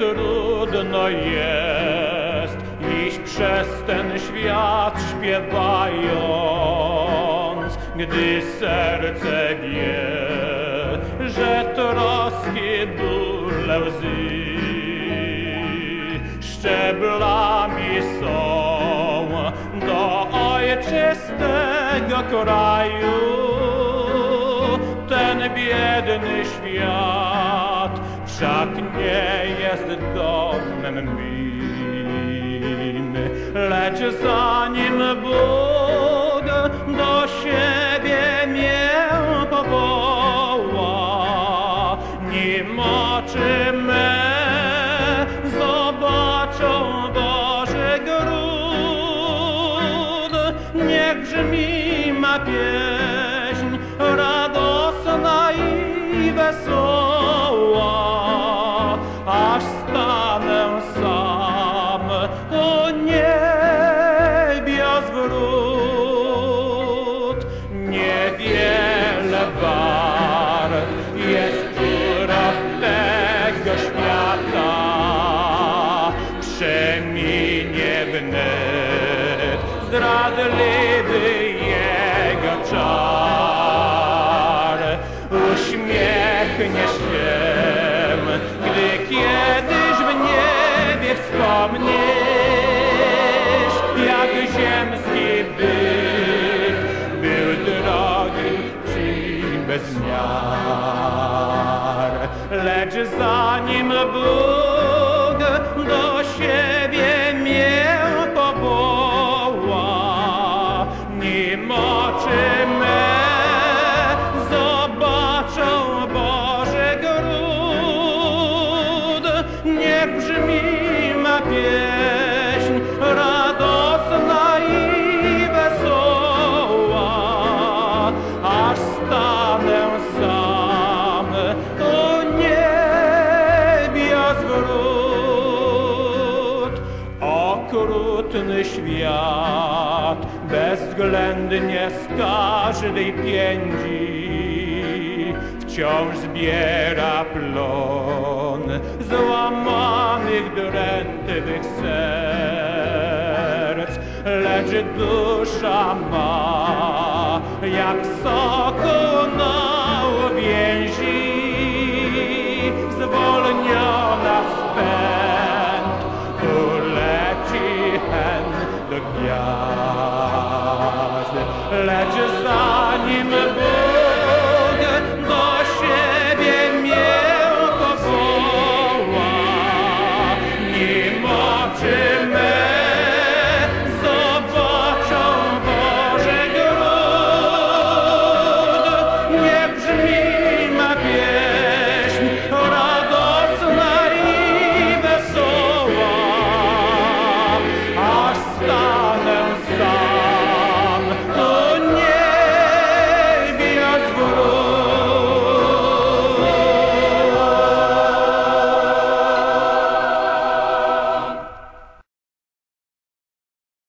trudno jest iść przez ten świat śpiewając, gdy serce wie, że troski bóle łzy szczeblami są do ojczystego kraju. Ten biedny świat wszak nie jest domem mym, lecz zanim Bóg do siebie mnie powoła, nim oczy me zobaczą Boży gród, niech brzmi ma pieśń radosna i wesoła, przeminie wnet zdradliwy jego czar. Uśmiechnie się, gdy kiedyś w niebie wspomnisz, jak ziemski byt był drogi ci bez miar. Lecz zanim Bóg niech brzmi ma pieśń radosna i wesoła, aż stanę sam o niebie zwrót. Okrutny świat bezwzględnie z każdej piędzi wciąż zbiera plon złamanych, drętwych serc, lecz dusza ma jak sokół na uwięzi, zwolniona z pęd, uleci hen do gwiazd, lecz za